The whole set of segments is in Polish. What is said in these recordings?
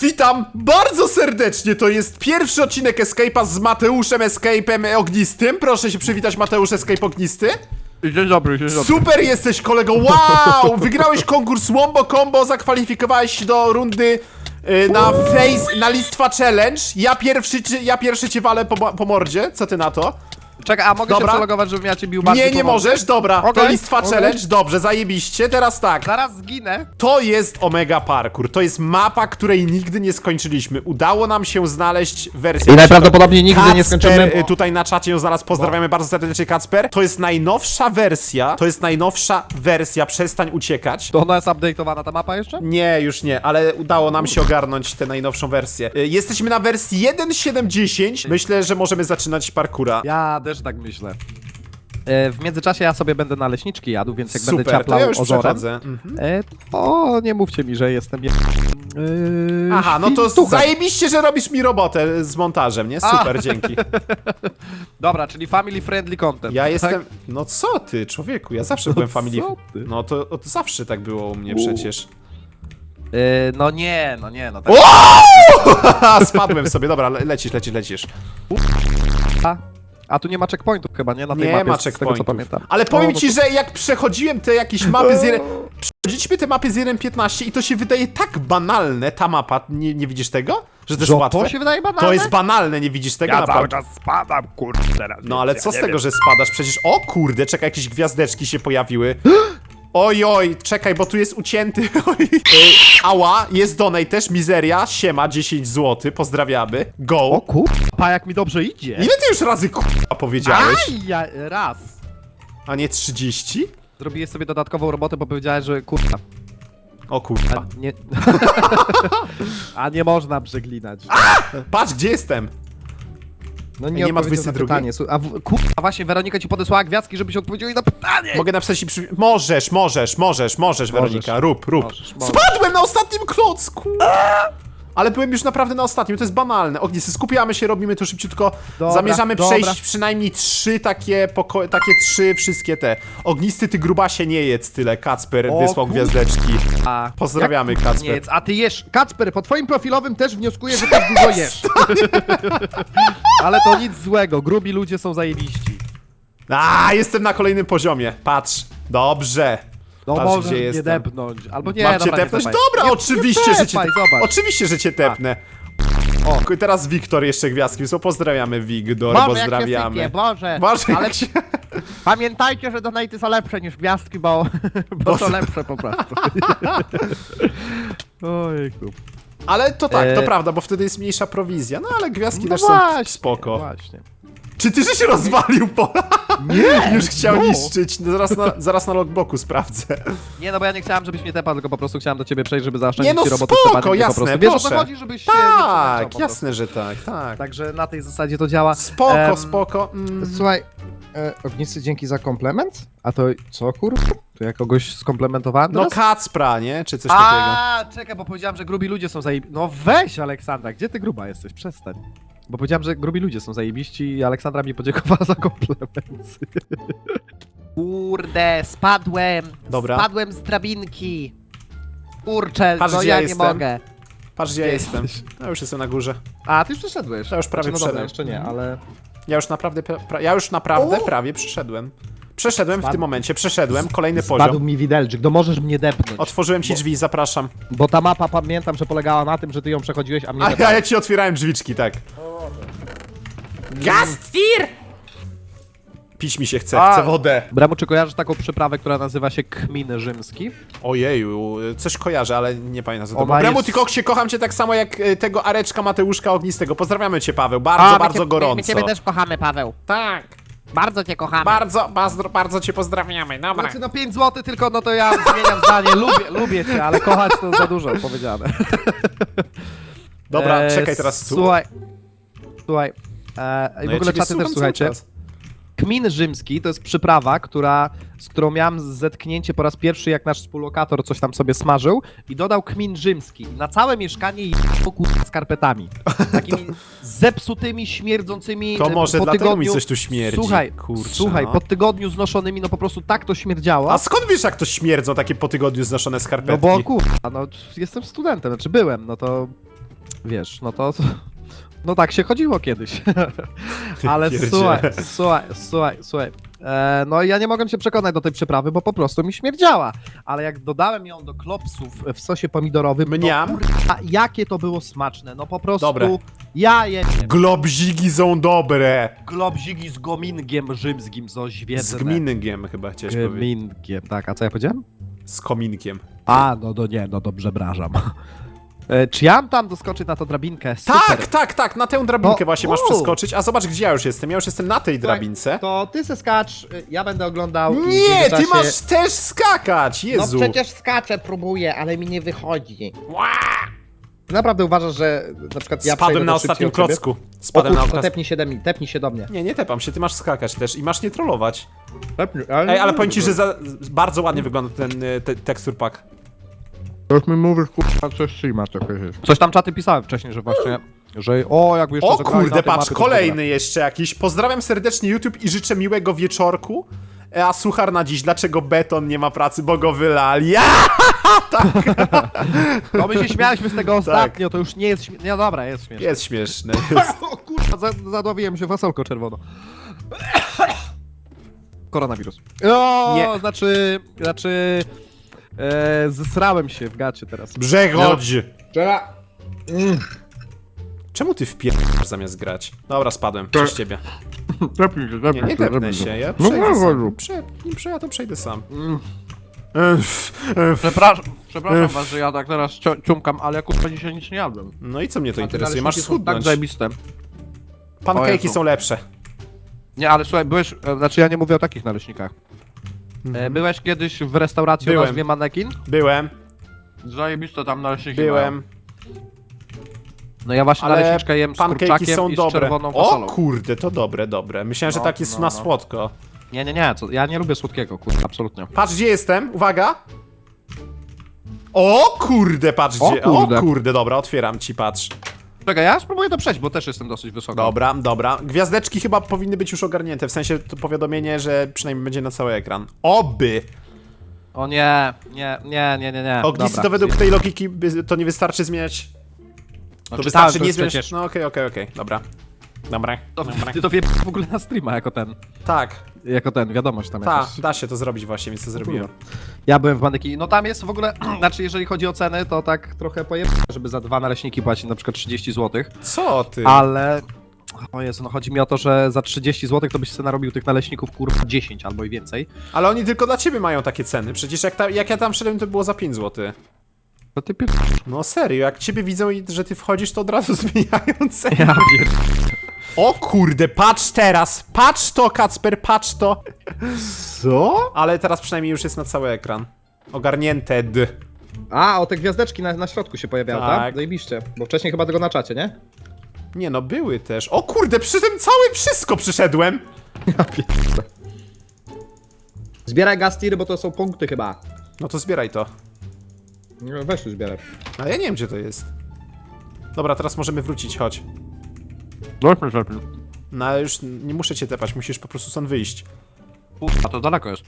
Witam bardzo serdecznie, to jest pierwszy odcinek Escape'a z Mateuszem Escape'em Ognistym. Proszę się przywitać, Mateusz Escape Ognisty. Dzień dobry, dzień dobry. Super jesteś kolego, wow! Wygrałeś konkurs Wombo Combo, zakwalifikowałeś się do rundy y, na face, na listwa challenge. Ja pierwszy, ci- ja pierwszy cię walę po, po mordzie, co ty na to? Czekaj, a mogę Dobra. się przelogować, żebym ja cię bił bardziej Nie, nie możesz, dobra, to Okej, listwa okej. challenge, dobrze, zajebiście. Teraz tak, Zaraz zginę. To jest Omega Parkour. To jest mapa, której nigdy nie skończyliśmy. Udało nam się znaleźć wersję. I najprawdopodobniej nigdy nie skończymy. y, tutaj na czacie ją zaraz pozdrawiamy bardzo serdecznie, Kacper. To jest najnowsza wersja. To jest najnowsza wersja. Przestań uciekać. To ona jest update'owana ta mapa jeszcze? Nie, już nie, ale udało nam się ogarnąć tę najnowszą wersję. Y, Jesteśmy na wersji 1.7.10. Myślę, że możemy zaczynać parkura. Ja też tak myślę. E, w międzyczasie ja sobie będę na leśniczki jadł, więc jak będę Super, to ciaplał ja już ozorem, przechodzę. Mhm. e, to nie mówcie mi, że jestem je... e, Aha, no to świntuchem. zajebiście, że robisz mi robotę z montażem, nie? Super, dzięki. Dobra, czyli family friendly content. Ja tak? jestem. No co ty, człowieku? Ja zawsze byłem family. co ty? No to, to zawsze tak było u mnie U. przecież. E, no nie, no nie, no tak. Spadłem sobie, dobra, le lecisz, lecisz, lecisz. A, a tu nie ma checkpointów chyba, nie? Na tej Nie mapie, ma z tego co checkpointów. pamiętam. Ale powiem no ci, że jak przechodziłem te jakieś mapy z 1. Przechodziliśmy te mapy z 1.15 i to się wydaje tak banalne, ta mapa. Nie, nie widzisz tego? Że to jest Że łatwe? to się wydaje banalne? To jest banalne, nie widzisz tego Ja naprawdę. cały czas spadam, kurde, teraz. No ale co z tego, że spadasz? Przecież, o kurde, czekaj, jakieś gwiazdeczki się pojawiły. Oj, oj, czekaj, bo tu jest ucięty. Oj. Y, Ała, jest donate też, mizeria, siema, 10 zł, pozdrawiamy. Go. O kurwa, jak mi dobrze idzie. Ile ty już razy kurwa powiedziałeś? Aj, ja, raz. A nie 30? Zrobiłeś sobie dodatkową robotę, bo powiedziałeś, że kurwa. O kurwa. A nie... A nie można przeglinać. Patrz, gdzie jestem? No nie ma odpowiedział 22? na pytanie. A w, kurwa, właśnie Weronika ci podesłała gwiazdki, żebyś odpowiedział jej na pytanie. Mogę napisać i przy... Możesz, możesz, możesz, możesz, Weronika, rób, rób. Możesz, możesz. Spadłem na ostatnim klocku! Ale byłem już naprawdę na ostatnim, to jest banalne. Ognisy, skupiamy się, robimy to szybciutko. Dobra, Zamierzamy dobra. przejść przynajmniej trzy takie poko- takie trzy wszystkie te. Ognisty, ty grubasie nie jedz tyle, Kacper O wysłał kur- gwiazdeczki. A, Pozdrawiamy, Kacper. Nie, jedz, a ty jesz. Kacper, po twoim profilowym też wnioskuję, że też dużo jesz. Ale to nic złego, grubi ludzie są zajebiści. A, jestem na kolejnym poziomie, patrz. Dobrze. No Patrz, możesz gdzie mnie jestem. depnąć. Albo nie, Mam cię dobra, nie tepnąć? tepaj. Dobra, Nie- oczywiście, nie że cię tepaj, zobacz. Oczywiście, że cię tepnę. O. Teraz Wiktor jeszcze gwiazdki, so pozdrawiamy Wiktor, Boże, jak się pozdrawiamy. Boże. Boże, Ale jak się... pamiętajcie, że donaty są lepsze niż gwiazdki, bo, bo są lepsze po prostu. Ojejku. Ale to tak, to E. prawda, bo wtedy jest mniejsza prowizja. No ale gwiazdki No też są spoko. Właśnie. Czy ty, że się rozwalił po... Nie! Już chciał no. niszczyć. No, zaraz, na, zaraz na logboku sprawdzę. Nie, no bo ja nie chciałem, żebyś mnie tepał, tylko po prostu chciałem do ciebie przejść, żeby zaoszczędzić Nie, no ci robotę spoko, tepatem, jasne, po prostu. Wiesz o co proszę. chodzi, żebyś się nie Tak, po jasne, że tak, tak. Także na tej zasadzie to działa. Spoko, Em, spoko. Mm. Słuchaj, e, Ognisty, dzięki za komplement. A to co, kurwa? To ja kogoś skomplementowałem No teraz? Kacpra, nie? Czy coś takiego. A, czekaj, bo powiedziałem, że grubi ludzie są zajebiści. No weź, Aleksandra, gdzie ty gruba jesteś? Przestań. Bo powiedziałem, że grubi ludzie są zajebiści i Aleksandra mi podziękowała za komplement. Kurde, spadłem. Dobra. Spadłem z drabinki. Kurczę, Patrz, no gdzie ja ja nie jestem. mogę. Patrz, gdzie ja jestem. Ja już jestem na górze. A, ty już przeszedłeś. Ja już prawie no dobra, przeszedłem. jeszcze nie, ale... Ja już naprawdę, pra, pra, ja już naprawdę prawie przeszedłem. Przeszedłem w Spadł. tym momencie, przeszedłem, kolejny Spadł poziom. mi widelczyk, no możesz mnie depnąć. Otworzyłem ci drzwi, zapraszam. Bo ta mapa, pamiętam, że polegała na tym, że ty ją przechodziłeś, a mnie A nie ja, ja ci otwierałem drzwiczki, tak. Gastfir! Pić mi się chce, A. chcę wodę. Bremu, czy kojarzysz taką przyprawę, która nazywa się kmin rzymski? Ojeju, coś kojarzę, ale nie pamiętam za to. Ona Bremu, jest- ty koksie, kocham cię tak samo jak e, tego Areczka Mateuszka Ognistego. Pozdrawiamy cię, Paweł, bardzo, bardzo gorąco. My ciebie też kochamy, Paweł. Tak, Bardzo cię kochamy. bardzo, bardzo, bardzo cię pozdrawiamy, dobra. Znaczy, no 5 zł tylko, no to ja zmieniam zdanie. Lubię, lubię cię, ale kochać to za dużo powiedziane. Dobra, E, czekaj teraz tu. Słuchaj. Słuchaj. E, No I w ja ogóle ciebie czaty słucham też słuchajcie. czas. Kmin rzymski to jest przyprawa, która, z którą miałem zetknięcie po raz pierwszy, jak nasz współlokator coś tam sobie smażył i dodał kmin rzymski. Na całe mieszkanie i skarpetami. Takimi zepsutymi, śmierdzącymi To e, może po dlatego tygodniu. mi coś tu śmierdzi. Słuchaj, Kurczę, słuchaj, no. po tygodniu znoszonymi, no po prostu tak to śmierdziało. A skąd wiesz, jak to śmierdzą takie po tygodniu znoszone No skarpetki? bo kurwa, no jestem studentem, znaczy byłem, no to wiesz, no to... No tak się chodziło kiedyś. Ale słuchaj, słuchaj, słuchaj, słuchaj. E, no ja nie mogłem się przekonać do tej przyprawy, bo po prostu mi śmierdziała. Ale jak dodałem ją do klopsów w sosie pomidorowym, Mniam. to kurwa, jakie to było smaczne. No po prostu Dobre. ja je Globzigi są dobre. globzigi z gomingiem rzymskim z oźwiedzne. Z gmingiem chyba chciałeś powiedzieć. Gmingiem, tak. A co ja powiedziałem? Z kominkiem. A, no to nie, no to przepraszam. E, czy ja mam tam doskoczyć na tą drabinkę? Super. Tak, tak, tak, na tę drabinkę No, właśnie masz u. przeskoczyć. A zobacz, gdzie ja już jestem. Ja już jestem na tej Słuchaj, drabince. To ty se skacz, y, ja będę oglądał. i w Nie, ty międzyczasie- masz też skakać, No Jezu. przecież skaczę, próbuję, ale mi nie wychodzi. Naprawdę uważasz, że na przykład ja Spadłem przejdę na to szybciej ostatnim od ciebie? klocku. Spadłem na kurczę, to tepnij się do mnie, tepnij się do mnie. Nie, nie tepam się, ty masz skakać też i masz nie trollować. Tepnij, Ej, ale powiem ci, że za, bardzo ładnie wygląda ten y, te, tekstur pack. Już mi mówisz, kurwa, coś trzyma trochę. Coś tam czaty pisałem wcześniej, że właśnie, że o, jakby jeszcze O zagrali na kurde, tej patrz, mapie, to kolejny jeszcze jakiś. Pozdrawiam serdecznie YouTube i życzę miłego wieczorku. E, A suchar na dziś, dlaczego beton nie ma pracy, bo go wylali. Ja! super. No my się śmialiśmy z tego ostatnio, to już nie jest śmieszne. No dobra, jest śmieszne. Jest śmieszne. Jest. O kurwa, za- zadławiłem się fasolką czerwoną. Koronawirus. O, Nie. znaczy, znaczy, e, zesrałem się w gacie teraz. Przechodź! Czera. Czemu ty wpierasz zamiast grać? Dobra, spadłem przez ciebie. Tepnij się, Nie, tepnij nie się, tepnę się, ja No przejdę no, sam. no. Prze, nie prze, ja to przejdę sam. Ech, Przepraszam, przepraszam was, że ja tak teraz cio- ciumkam, ale ja kurwa dzisiaj nic nie jadłem. No i co mnie to interesuje? Masz są schudnąć. Tak zajebiste. O Jezu. są lepsze. Nie, ale słuchaj, byłeś, e, znaczy ja nie mówię o takich naleśnikach. E, byłeś kiedyś w restauracji o Byłem. nazwie Manekin? Byłem, Zajebiste tam naleśniki byłem. No ja właśnie Ale naleśniczkę jem z kurczakiem są i z dobre. czerwoną O fasolą. kurde, to dobre, dobre. Myślałem, że No, tak jest no, na no. słodko. Nie, nie, nie, co, ja nie lubię słodkiego, kurwa, absolutnie. Patrz, gdzie jestem. Uwaga. O kurde, patrz O gdzie. kurde. O kurde, dobra, otwieram ci, patrz. Czekaj, ja spróbuję to przejść, bo też jestem dosyć wysoko. Dobra, dobra. Gwiazdeczki chyba powinny być już ogarnięte, w sensie to powiadomienie, że przynajmniej będzie na cały ekran. Oby! O nie, nie, nie, nie, nie, nie. Ognisy Dobra. to według tej logiki by- to nie wystarczy zmieniać. No, To czytałem, wystarczy to nie zmieniać. przecież- No okej, okej, okej, dobra. Dobra. To, dobra. ty to wie w ogóle na streama jako ten, Tak, jako ten, wiadomość tam tak, jakaś. da się to zrobić właśnie, więc to zrobiłem. Ja byłem w Maneki, no tam jest w ogóle, znaczy jeżeli chodzi o ceny, to tak trochę pojemne, żeby za dwa naleśniki płacić na przykład 30 zł, Co ty? ale... O Jezu, no chodzi mi o to, że za 30 zł to byś sobie narobił tych naleśników kurwa 10 albo i więcej. Ale oni tylko dla ciebie mają takie ceny. Przecież jak, ta, jak ja tam szedłem, to było za 5 zł. To ty pier... No serio, jak ciebie widzą i że ty wchodzisz, to od razu zmieniają cenę. Ja pier... O kurde, patrz teraz! Patrz to, Kacper, patrz to! Co? Ale teraz przynajmniej już jest na cały ekran. Ogarnięte. d. A, o te gwiazdeczki na, na środku się pojawiały, Tak. tak? Zajebiście. Bo wcześniej chyba tego na czacie, nie? Nie no, były też. O kurde, przy tym całym wszystko przyszedłem! Zbieraj gastiry, bo to są punkty chyba. No to zbieraj to. No, Weź tu zbieraj. A ja nie wiem, gdzie to jest. Dobra, teraz możemy wrócić, chodź. No ale już nie muszę cię tepać, musisz po prostu stąd wyjść. A to daleko jest.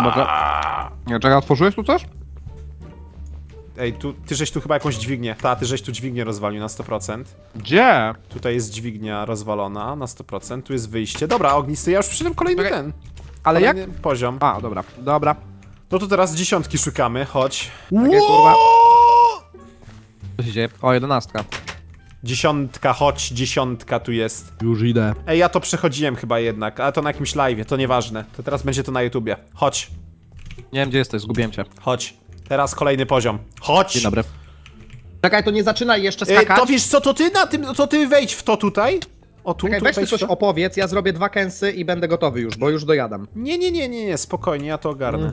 Mogę... Nie, czekaj, otworzyłeś tu coś? Ej, tu, ty żeś tu chyba jakąś dźwignię. Ta, ty żeś tu dźwignię rozwalił na 100%. Gdzie? Tutaj jest dźwignia rozwalona na 100%, tu jest wyjście. Dobra, ognisty, ja już przyszedłem kolejny Czekaj, ten. Ale jak? kolejny poziom. A, dobra, dobra. No to teraz dziesiątki szukamy, chodź. Takie, kurwa. Co się dzieje? O, jedenastka. Dziesiątka, chodź, dziesiątka tu jest. Już idę. Ej, ja to przechodziłem chyba jednak, ale to na jakimś live, to nieważne. To teraz będzie to na YouTubie. Chodź, Nie wiem, gdzie jesteś, zgubiłem cię. chodź. Teraz kolejny poziom. Chodź! Dzień dobry. Czekaj, to nie zaczynaj jeszcze E, skakać. to wiesz co, to ty na tym, to ty wejdź w to tutaj. O tu, Czekaj, tu weź ty wejdź w coś to. opowiedz, ja zrobię dwa kęsy i będę gotowy już, bo już dojadam. Nie, nie, nie, nie, nie, spokojnie, ja to ogarnę.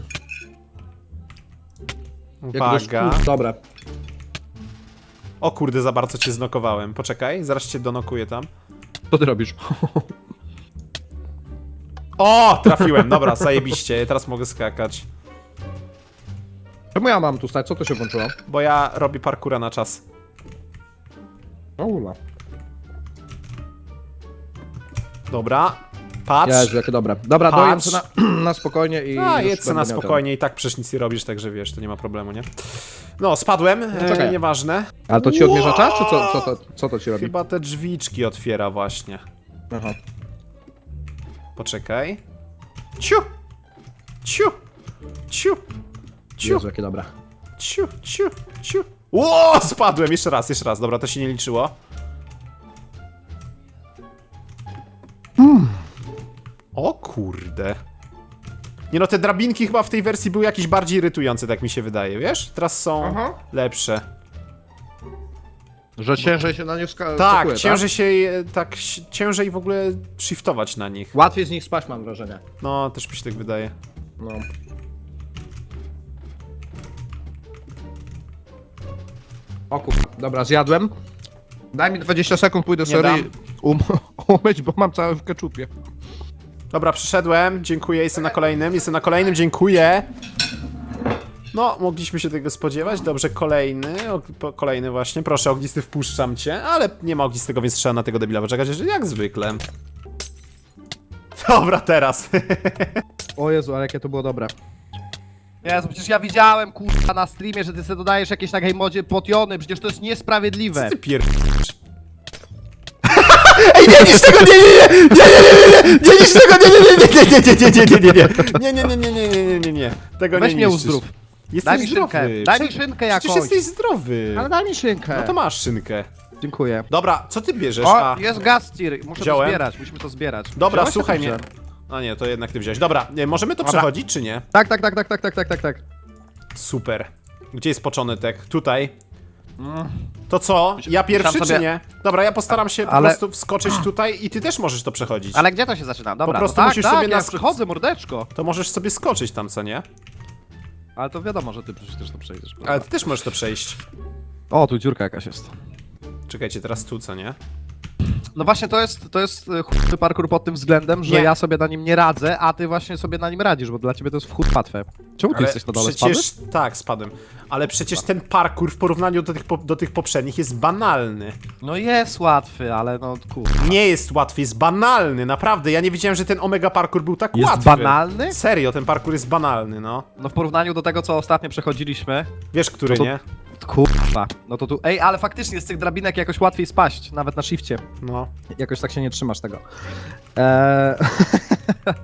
Jak Uwaga. Dobra. O kurde, za bardzo cię znokowałem. Poczekaj, zaraz cię donokuję tam. Co ty robisz? O, trafiłem, dobra, zajebiście, teraz mogę skakać. Czemu ja mam tu stać? Co to się włączyło? Bo ja robię parkura na czas. O ula. Dobra. Patrz. Jezu, jakie dobre. Dobra, Patrz. dojem na, na spokojnie i A, już jedz se na miał spokojnie i tak przecież nic nie robisz, także wiesz, to nie ma problemu, nie? No, spadłem, e, czekaj. nieważne. ten. Ale to ci odmierza czas, czy co, co, to, co to ci robi? Chyba te drzwiczki otwiera właśnie. Aha. Poczekaj. Ciu! Ciu! Ciu! Ciu! Jezu, jakie dobre. Ciu! Ciu! Ciu! Ło! Spadłem! Jeszcze raz, jeszcze raz. Dobra, to się nie liczyło. Kurde. Nie no, te drabinki chyba w tej wersji były jakieś bardziej irytujące, tak mi się wydaje, wiesz? Teraz są Aha. lepsze. Że ciężej się na nie ska- Tak, skakuje, ciężej się, je- tak, ciężej w ogóle shiftować na nich. Łatwiej z nich spać, mam wrażenie. No, też mi się tak wydaje. No. O. Dobra, zjadłem. Daj mi 20 sekund, pójdę Nie sobie dam. um umyć, bo mam całe w keczupie. Dobra, przyszedłem, dziękuję, jestem na kolejnym, jestem na kolejnym, dziękuję. No, mogliśmy się tego spodziewać, dobrze, kolejny, o, po- kolejny właśnie, proszę, ognisty wpuszczam cię, ale nie ma ognistego, więc trzeba na tego debila poczekać, jak zwykle. Dobra, teraz. O Jezu, ale jakie to było dobre. Jezu, przecież ja widziałem, kurwa, na streamie, że ty sobie dodajesz jakieś takiej modzie potiony, przecież to jest niesprawiedliwe. Ty pier... Ej, nie niż tego, nie, nie, nie, nie, nie, nie, nie, nie niż tego, nie, nie, nie, nie, nie, nie, nie, nie, nie, nie, nie, nie, nie, nie, nie, nie, nie, nie, tego Weź nie mnie niszczysz. uzdrów. Jesteś Daj mi zdrowy. szynkę, daj mi Prze- szynkę Przecież jakąś. jesteś zdrowy. Ale daj mi szynkę. No to masz szynkę. Dziękuję. Dobra, co ty bierzesz? O, A, jest gaz tir, muszę Wziąłem. to zbierać, musimy to zbierać. dobra, Wziąłeś, słuchaj mnie. dobrze? A nie, to jednak ty wziąłeś. Dobra, nie, możemy to Dobra. przechodzić, czy nie? Tak, tak, tak, tak, tak, tak, tak, tak, tak. Super. Gdzie jest początek? Tutaj. To co? Ja pierwszy, sobie- czy nie? Dobra, ja postaram się po Ale- prostu wskoczyć tutaj i ty też możesz to przechodzić. Ale gdzie to się zaczyna? Dobra, Po prostu Tak, musisz tak, sobie ja nas... przychodzę, mordeczko. To możesz sobie skoczyć tam, co nie? Ale to wiadomo, że ty przecież też to przejdziesz. Ale ty też możesz to przejść. O, tu dziurka jakaś jest. Czekajcie, teraz tu, co nie? No właśnie, to jest, to jest e, chudy parkour pod tym względem, że Nie. ja sobie na nim nie radzę, a ty właśnie sobie na nim radzisz, bo dla ciebie to jest w chód łatwe. Czemu ty Ale jesteś na dole, przecież... spadłeś? Tak, spadłem. Ale przecież ten parkour w porównaniu do tych, po... do tych poprzednich jest banalny. No jest łatwy, ale no kur... Nie jest łatwy, jest banalny, naprawdę. Ja nie wiedziałem, że ten Omega Parkour był tak Jest łatwy. banalny? Serio, ten parkour jest banalny, no. No w porównaniu do tego, co ostatnio przechodziliśmy, Wiesz, który, No to- nie? Kurwa, no to tu... Ej, ale faktycznie z tych drabinek jakoś łatwiej spaść, nawet na shifcie. No. Jakoś tak się nie trzymasz tego. Eee...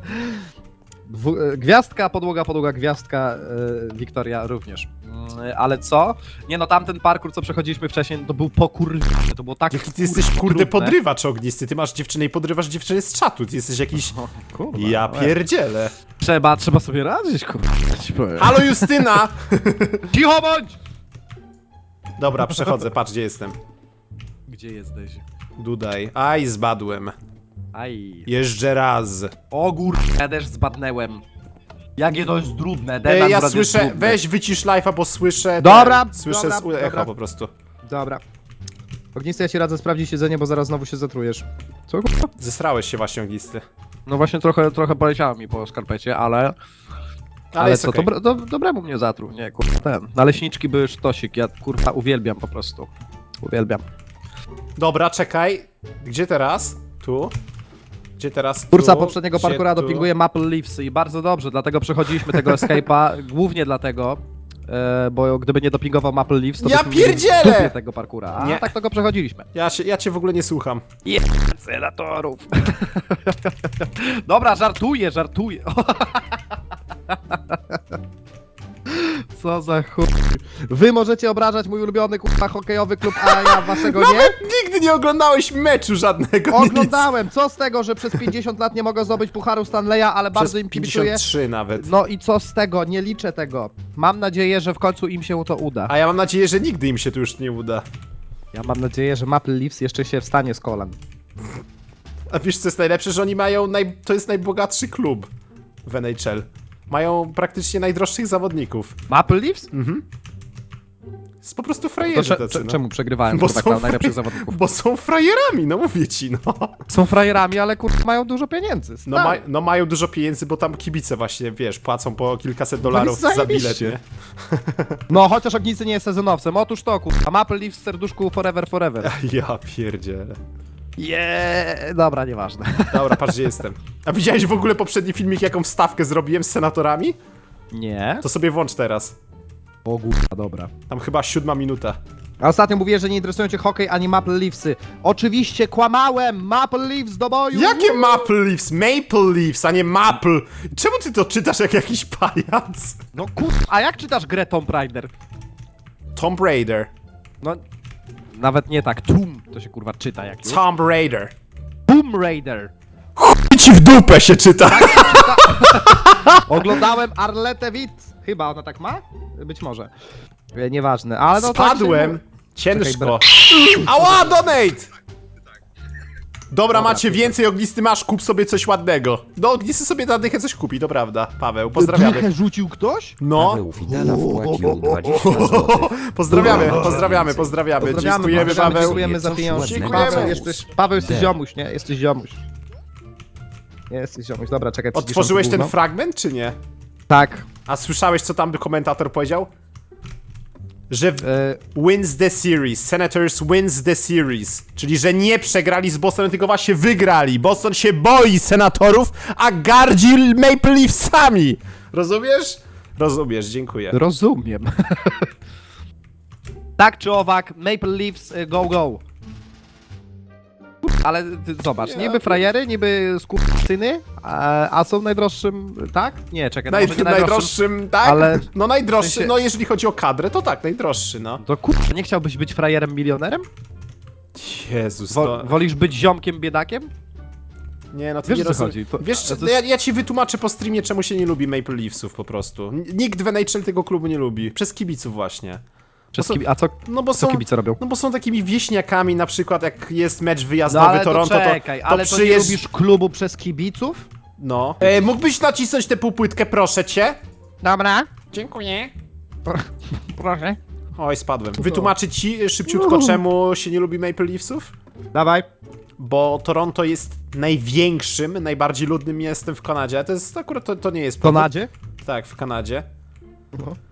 Dwu... e, Gwiazdka, podłoga, podłoga, gwiazdka, e, Wiktoria również. Mm, Ale co? Nie no, tamten parkour, co przechodziliśmy wcześniej, to był pokurwiony, to było tak Jaki ty jesteś, kurde, trudne. podrywacz ognisty. Ty masz dziewczynę i podrywasz dziewczynę z czatu. Ty jesteś jakiś... Kurwa, Ja no, pierdzielę. Trzeba, trzeba sobie radzić, kurwa. ci powiem. Halo, Justyna! Cicho bądź! Dobra, przechodzę, patrz, gdzie jestem. Gdzie jesteś? Dudaj. Aj, zbadłem. Aj. Jeżdżę raz. O kur... Ja też zbadnęłem. Jakie to jest trudne, Ej, ja jest słyszę, weź wycisz live'a, bo słyszę... Dobra, te- Słyszę dobra, z u- dobra. po prostu. Dobra. Ognisty, ja ci radzę sprawdzić siedzenie, bo zaraz znowu się zatrujesz. Co kurwa? Zesrałeś się właśnie ognisty. No właśnie trochę, trochę poleciało mi po skarpecie, ale... Ale, Ale, jest co, okej. dobre, do, dobremu mnie zatruł, nie, kurwa, ten. Naleśniczki były sztosik, ja kurwa uwielbiam po prostu. Uwielbiam. Dobra, czekaj. Gdzie teraz? Tu? Gdzie teraz? Tu? Twórca poprzedniego Gdzie parkoura tu? dopinguje Maple Leafs i bardzo dobrze, dlatego przechodziliśmy tego escape'a, głównie dlatego, e, bo gdyby nie dopingował Maple Leafs, to Ja byśmy mieli w dupie tego parkoura, a Nie. tak to go przechodziliśmy. Ja, się, ja cię w ogóle nie słucham. Senatorów. Dobra, żartuję, żartuję. Co za chuj. Wy możecie obrażać mój ulubiony kurwa hokejowy klub, a ja waszego nie? Nawet nigdy nie oglądałeś meczu żadnego. Oglądałem. Co z tego, że przez 50 lat nie mogę zdobyć pucharu Stanleya, ale bardzo Przez im kibicuję? 53 nawet. No i co z tego? Nie liczę tego. Mam nadzieję, że w końcu im się to uda. A ja mam nadzieję, że nigdy im się to już nie uda. Ja mam nadzieję, że Maple Leafs jeszcze się wstanie z kolan. A wiesz co jest najlepsze, że oni mają, naj... to jest najbogatszy klub w NHL. Mają praktycznie najdroższych zawodników. Maple Leafs? Jest po prostu To frajerzy cze- tacy, cze- no. czemu przegrywałem Bo są tak najlepszych fraje- zawodników? Bo są frajerami, no mówię ci, no. Są frajerami, ale kurwa mają dużo pieniędzy. No, ma, no mają dużo pieniędzy, bo tam kibice właśnie, wiesz, płacą po kilkaset dolarów za bilet, zajebiście. nie? No, chociaż Ognicy nie jest sezonowcem. Otóż to, kurwa. Maple Leafs w serduszku forever, forever. Ja pierdzielę. Je, dobra, nieważne. Dobra, patrz gdzie jestem. A widziałeś w ogóle poprzedni filmik, jaką wstawkę zrobiłem z senatorami? Nie. To sobie włącz teraz. O kurwa, dobra. Tam chyba siódma minuta. A ostatnio mówiłem, że nie interesują cię hokej ani Maple Leafsy. Oczywiście kłamałem! Maple Leafs do boju! Jakie Maple Leafs? Maple Leafs, a nie Maple. Czemu ty to czytasz jak jakiś pajac? No kurwa, a jak czytasz grę Tomb Raider? Tomb Raider. No, nawet nie tak, Tomb to się kurwa czyta jak już. Tomb Raider. Tomb Raider. I ci w dupę się czyta. Oglądałem Arletę Witt. Chyba ona tak ma? Być może. E, Nieważne, ale no to Spadłem. Czekaj, Ciężko. Ała, donate! Dobra, macie więcej ognisty masz, kup sobie coś ładnego. Do ognisty sobie na dychę coś kupi, to prawda. Paweł, pozdrawiamy. Dychę rzucił ktoś? No, Paweł Fidela wpłacił 20 zł. pozdrawiamy, pozdrawiamy, pozdrawiamy. Pozdrawiamy, Dziękujemy, pozdrawiamy, Paweł. dziękujemy za Coś pieniądze. ładnego. Paweł, jesteś, Paweł, jesteś ziomuś, nie? Jesteś ziomuś. Nie, jesteś ziomuś. Dobra, czekaj. przyciszam Odtworzyłeś to ten gówno. fragment, czy nie? Tak. A słyszałeś, co tam by komentator powiedział? Że E, wins the series. Senators wins the series. Czyli, że nie przegrali z Bostonem, tylko właśnie wygrali. Boston się boi senatorów, a gardzi Maple Leafsami. Rozumiesz? Rozumiesz, dziękuję. rozumiem. tak czy owak, Maple Leafs y, go go. Ale ty, zobacz, niby frajery, niby skurczyny, a, a są najdroższym, tak? Nie, czekaj, no Naj, może nie najdroższym, tak? ale- No najdroższy, w sensie- no jeżeli chodzi o kadrę, to tak, najdroższy, no. To kurwa, nie chciałbyś być frajerem milionerem? Jezus, Wo, to... Wolisz być ziomkiem biedakiem? Nie, no to Wiesz, nie o co rozumiem. chodzi, to- Wiesz, to jest- ja, ja ci wytłumaczę po streamie, czemu się nie lubi Maple Leafsów po prostu. N- Nikt w NHL tego klubu nie lubi. Przez kibiców właśnie. Kibi- a co, No bo co są... kibice robią? No bo są takimi wieśniakami, na przykład jak jest mecz No wyjazdowy ale Toronto, to czekaj, to, to ale to nie przyjeżdż... lubisz klubu przez kibiców? No. E, mógłbyś nacisnąć tę półpłytkę, proszę cię? Dobra. Dziękuję. Proszę. Oj, spadłem. Wytłumaczyć ci e, szybciutko, czemu się nie lubi Maple Leafsów? Dawaj. Bo Toronto jest największym, najbardziej ludnym miastem w Kanadzie. To jest akurat, to, to nie jest W. Kanadzie? Tak, w Kanadzie. No. Y,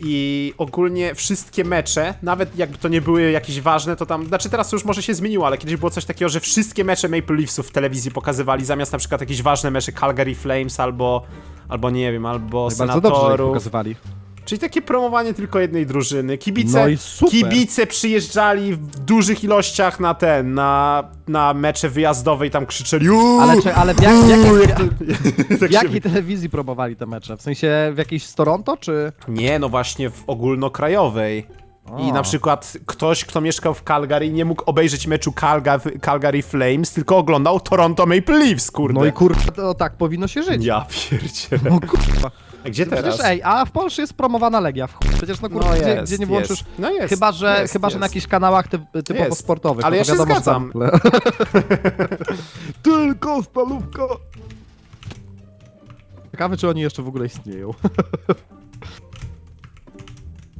I ogólnie wszystkie mecze, nawet jakby to nie były jakieś ważne, to tam, znaczy teraz już może się zmieniło, ale kiedyś było coś takiego, że wszystkie mecze Maple Leafsów w telewizji pokazywali, zamiast na przykład jakieś ważne mecze Calgary Flames albo, albo nie wiem, albo No Bardzo dobrze, Senatorów. pokazywali. Czyli takie promowanie tylko jednej drużyny. Kibice, No i super. kibice przyjeżdżali w dużych ilościach na ten, na, na mecze wyjazdowe i tam krzyczeli "Uuu!" Ale, czy, ale w, jak, w, jakiej, jak to- w jakiej telewizji promowali te mecze? W sensie w jakiejś z Toronto, czy... Nie, no właśnie w ogólnokrajowej. I O. na przykład ktoś, kto mieszkał w Calgary, nie mógł obejrzeć meczu Calga- Calgary Flames, tylko oglądał Toronto Maple Leafs, kurde. No i kurwa, to tak powinno się żyć. Ja pierdzielę. No kurwa. A gdzie teraz? Przecież ej, a w Polsce jest promowana Legia. W chuj. Przecież no kurwa, No gdzie, jest, gdzie nie jest. włączysz... No jest, chyba, że, jest, chyba, że jest. na jakichś kanałach typ, typowo Jest. sportowych. Ale no ja to się wiadomo, że zgadzam. Tam... Tylko stalówka. Ciekawe, czy oni jeszcze w ogóle istnieją.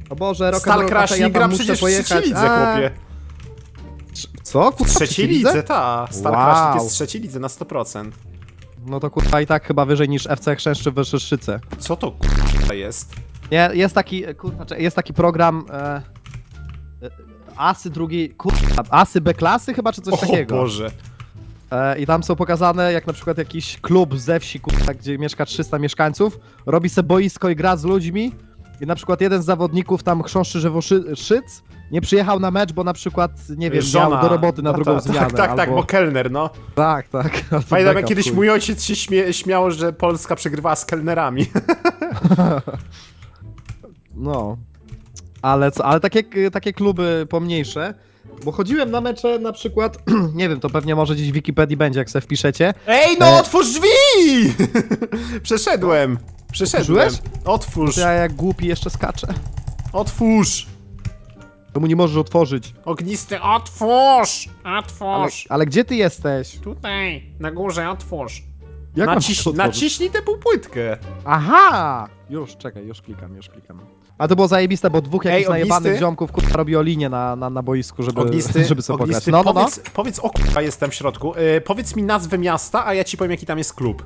O Boże, rock Stal Crash nie gra przecież w trzeciej lidze, chłopie. Co? W Kurwa, trzeciej lidze, ta. Stal Wow. Crash jest w trzeciej lidze na 100%. No to kurwa i tak chyba wyżej niż FC Chrzęszczy w Wyszyszczyce. Co to kurwa jest? Nie, jest taki, e, kurwa, jest taki program e, e, Asy drugiej, kurwa, Asy B klasy chyba, czy coś O takiego. Boże. E, I tam są pokazane, jak na przykład jakiś klub ze wsi, kurwa, gdzie mieszka 300 mieszkańców, robi se boisko i gra z ludźmi i na przykład jeden z zawodników tam chrząszczy Żywoszyc nie przyjechał na mecz, bo na przykład, nie wiem, Żona. miał do roboty na Ta, drugą ta, zmianę. Tak, tak, tak, albo... bo kelner, no. Tak, tak. Pamiętam, jak kiedyś mój ojciec się śmie śmiał, że Polska przegrywała z kelnerami. No. Ale co, ale takie, takie kluby pomniejsze, bo chodziłem na mecze na przykład, nie wiem, to pewnie może gdzieś w Wikipedii będzie, jak sobie wpiszecie. Ej, no E. otwórz drzwi! Przeszedłem. Przeszedłem. Otwórz. Ja jak głupi jeszcze skaczę. Otwórz. To mu nie możesz otworzyć. Ognisty, otwórz! Ale, Otwórz. ale gdzie ty jesteś? Tutaj, na górze, otwórz. Jak mam Naciś to otworzyć? naciśnij tę półpłytkę. Aha! Już, czekaj, już klikam, już klikam. A to było zajebiste, bo dwóch jakichś Ej, najebanych ziomków kurwa robiło linię na, na, na boisku, żeby, Ognisty, żeby sobie pograć. ognisty No, no, no. powiedz, powiedz, o kurwa, jestem w środku. Yy, powiedz mi nazwę miasta, a ja ci powiem, jaki tam jest klub.